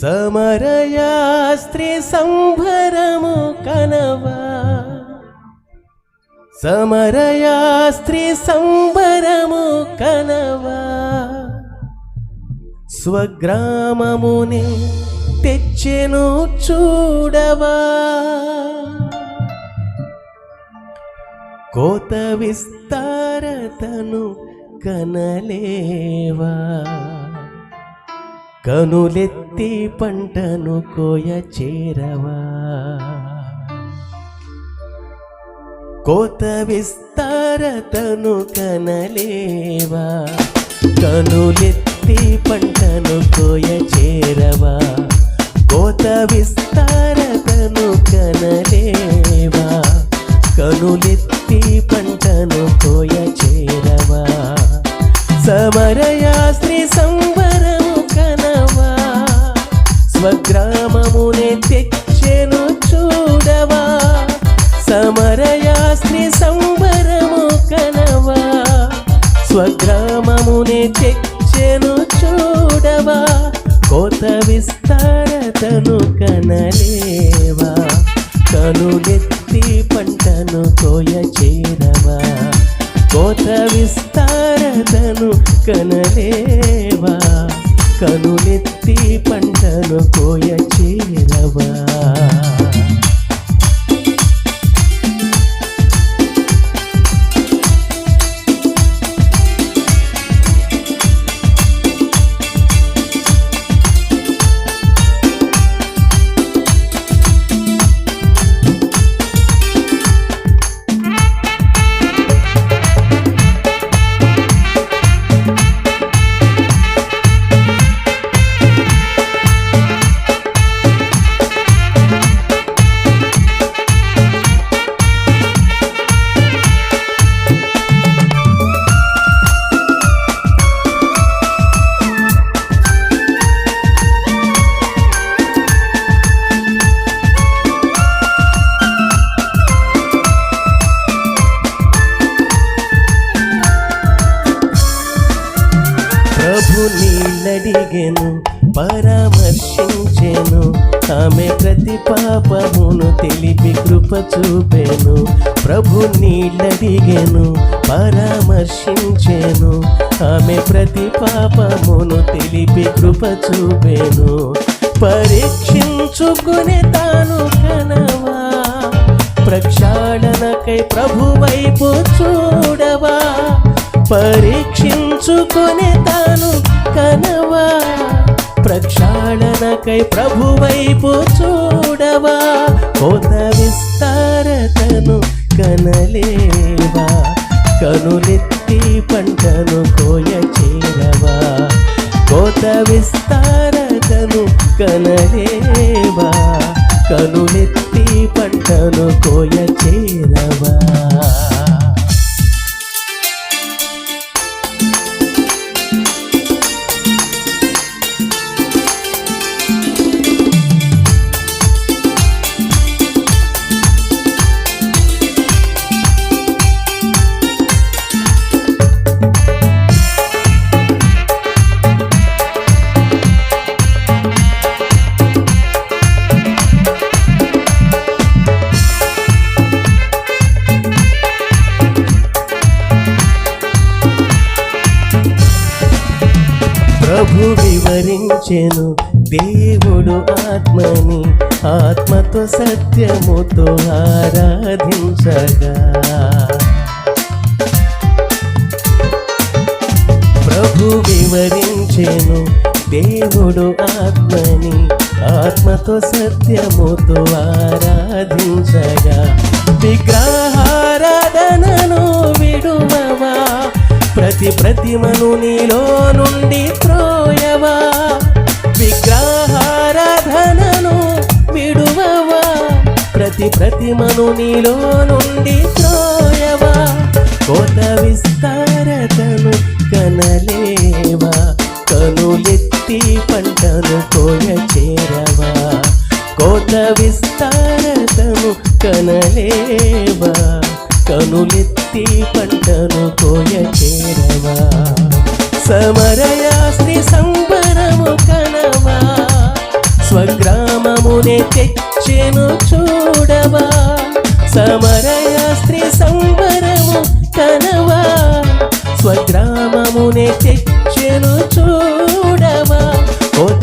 Samaria స్త్రీ సంభరము కనవా. Samaria స్త్రీ సంబరము కనవా. స్వగ్రామముని తెచ్చెను చూడవా. కోత విస్తారతను కనలేవా? కనులెత్తి పంటను కోయ చేరవా? కోత విస్తారతను కనలేవా? కనులెత్తి పంటను కోయ చేరవా? కోత విస్తారతను కనలేవా? కనులెత్తి పంటను సమరయా స్త్రీ కనవా? స్వగ్రామమునే తెచ్చెను చూడవా? సమరయా సంవరము కనవా? స్వగ్రామమునే తెచ్చెను చూడవా? కోత విస్తారతను కనలేవా? కనులెత్తి పంటను కోయ చేరవా? పంటను కనలేవా? కనులెత్తి పంటను కోయ చేరవా? ప్రభు పరామర్శించెను. ఆమె ప్రతి పాపమును తెలిపి కృప చూపెను. ప్రభు నీళ్ళడిగెను పరామర్శించెను. ఆమె ప్రతి పాపమును తెలిపి కృప చూపెను. పరీక్షించుకునే తాను కనవా ప్రక్షాళనకై ప్రభు వైపు చూడవా. పరీక్ష పరీక్షించుకునే తాను కనవా ప్రక్షాళనకై ప్రభు వైపు చూడవా? కోత విస్తారతను కనలేవా? కనులెత్తి పంటను కోయ చేరవా? కోత విస్తారతను కనలేవా? కనులెత్తి పంటను కోయ చేరవా? ప్రభు వివరించెను దేవుడు ఆత్మని ఆత్మతో సత్యముతో ఆరాధించగా. ప్రభు వివరించెను దేవుడు ఆత్మని ఆత్మతో సత్యముతో ఆరాధించగా. విగ్రహారాధనను విడుమవా ప్రతి ప్రతిమను నీలో నుండి ప్రతిమను నీలో నుండి త్రోయవా? కోత విస్తారతను కనలేవా? కనులెత్తి పంటను కోయ చేరవా కోత విస్తారతను కనలేవా? కనులెత్తి పంటను కోయ చేరవా సమరయాస్తి సంబరము కనవా నామమునే తెచ్చెను చూడమా కోత